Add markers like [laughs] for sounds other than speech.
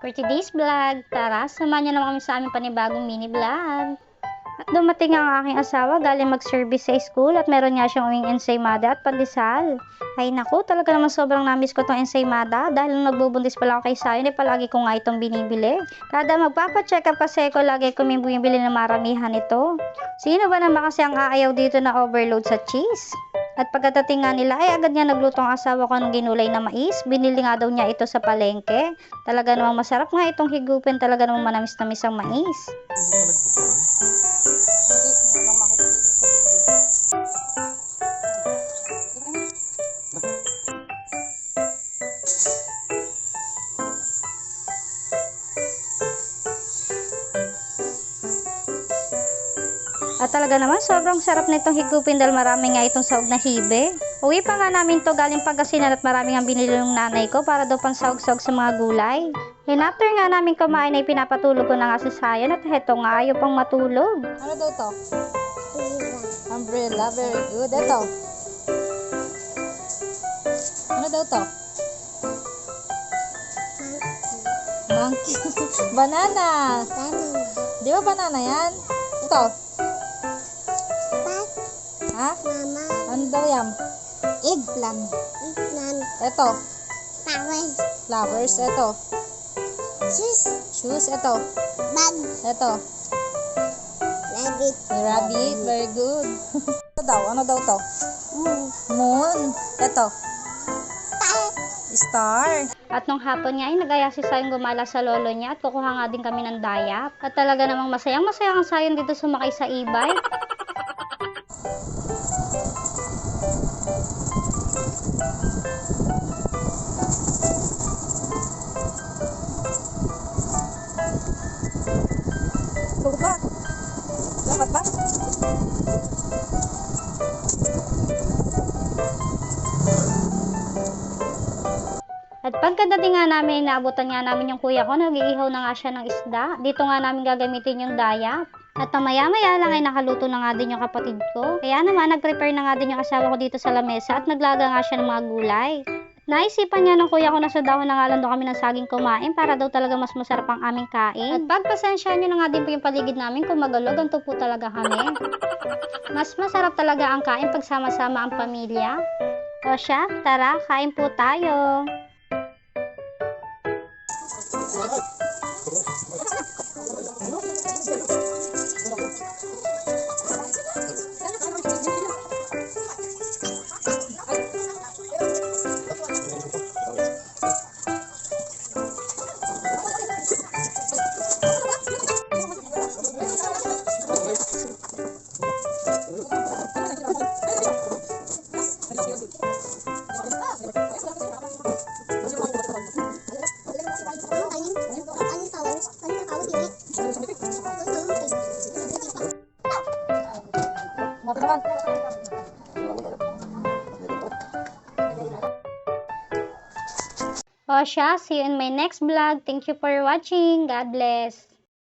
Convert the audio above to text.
for today's vlog. Tara, samahan niyo naman kami sa aming panibagong mini vlog. At dumating ang aking asawa galing mag-service sa school at meron nga siyang uwing ensaymada at pandesal. Ay naku, talaga naman sobrang namiss ko tong ensaymada dahil nung nagbubuntis pa lang kay Sayon ay palagi ko nga itong binibili. Kada magpapacheck up kasi ko lagi ko may bumibili ng maramihan ito. Sino ba naman kasi ang aayaw dito na overload sa cheese? At pagkatating nga nila, ay agad nga nagluto ang asawa ko ng ginulay na mais. Binili nga daw niya ito sa palengke. Talaga namang masarap nga itong higupin. Talaga namang manamis-namis ang mais. At talaga naman, sobrang sarap nitong higupin dahil marami nga itong sahog na hibe. Uwi pa nga namin to galing Pangasinan at marami nga binili ng nanay ko para daw pang sahog-sahog sa mga gulay. And after nga namin kumain ay pinapatulog ko na nga si Sayan at heto nga ayaw pang matulog. Ano daw to? Umbrella. Very good. Ito. Ano daw to? Monkey. [laughs] banana. Di ba banana yan? Ito. Ha? Mama, Ano daw yan? eggplant. Eggplant. Ito. Flowers. Flowers. Ito. Shoes. Shoes. Ito. Bag. Ito. Rabbit. Rabbit. Very good. [laughs] Ano daw? Ano daw to? Moon. Moon. Ito. Star. Star. At nung hapon nga ay nagaya si Sayon gumala sa lolo niya at kukuha nga din kami ng dayap. At talaga namang masayang masaya ang Sayon dito sumakay sa e-bike. Tuba. Dapat ba? At pagkadating nga namin, naabutan nga namin yung kuya ko, nag-iihaw na nga siya ng isda. Dito nga namin gagamitin yung dayap. At maya-maya lang ay nakaluto na nga din yung kapatid ko. Kaya naman, nag-prepare na nga din yung asawa ko dito sa lamesa at naglaga nga siya ng mga gulay. Naisipan niya ng kuya ko na sa dahon na nga lang daw kami ng saging kumain para daw talaga mas masarap ang aming kain. At pagpasensya niyo na nga din po yung paligid namin kung magalog, ganito po talaga kami. Mas masarap talaga ang kain pag sama-sama ang pamilya. O siya, tara, kain po tayo. Naman? O siya, see you in my next vlog. Thank you for watching. God bless.